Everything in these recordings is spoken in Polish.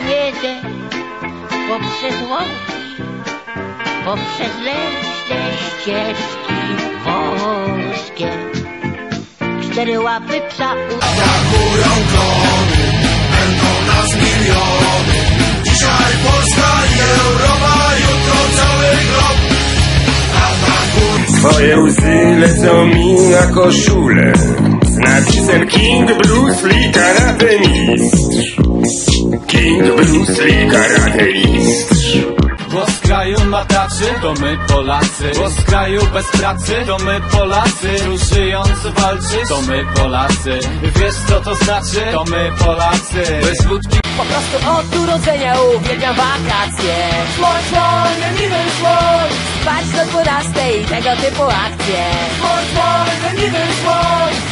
jedę poprzez łąki, poprzez leśne ścieżki wąskie. Cztery łapy psa. Atakują klony, będą nas miliony. Dzisiaj Polska i Europa, jutro cały glob. Atakuj Twoje łzy lecą mi na koszulę King Bruce Lee Karate King Bruce Lee Karate Mistrz Głos kraju mataczy, to my Polacy. Głos kraju bez pracy, to my Polacy. Żyjąc walczy, to my Polacy. Wiesz co to znaczy? To my Polacy. Bez wódki Po prostu od urodzenia uwielbiam wakacje. Słoń, słoń, leniwy słoń. Spać do dwunastej, tego typu akcje. Słoń, słoń, leniwy słoń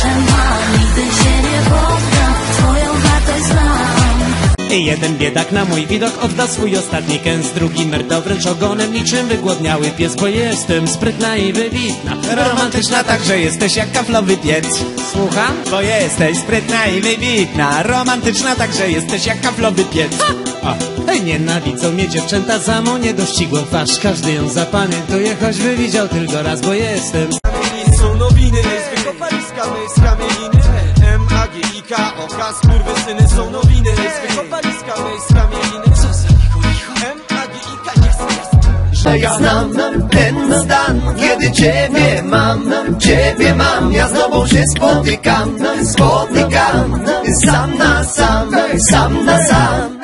duszę mam Nigdy się nie poddam, swoją wartość znam Jeden biedak na mój widok odda swój ostatni kęs Drugi merda wręcz ogonem niczym wygłodniały pies Bo jestem sprytna i wybitna. Romantyczna także jesteś jak kaflowy piec. Słucham? Bo jesteś sprytna i wybitna. Romantyczna także jesteś jak kaflowy piec. O, hej, nienawidzą mnie dziewczęta za mą niedościgłą twarz. Każdy ją zapamiętuje, choćby widział tylko raz Bo jestem M, A, G, I, K, O, K, skurwysyny są nowiny. Zwykle paryska, my z kamieliny Co za licho, licho. M, A, G, I, K, nie chcę, nie chcę Ja znam ten stan, kiedy Ciebie mam, Ciebie mam, ja z Tobą się spotykam, spotykam, sam na sam, sam na sam.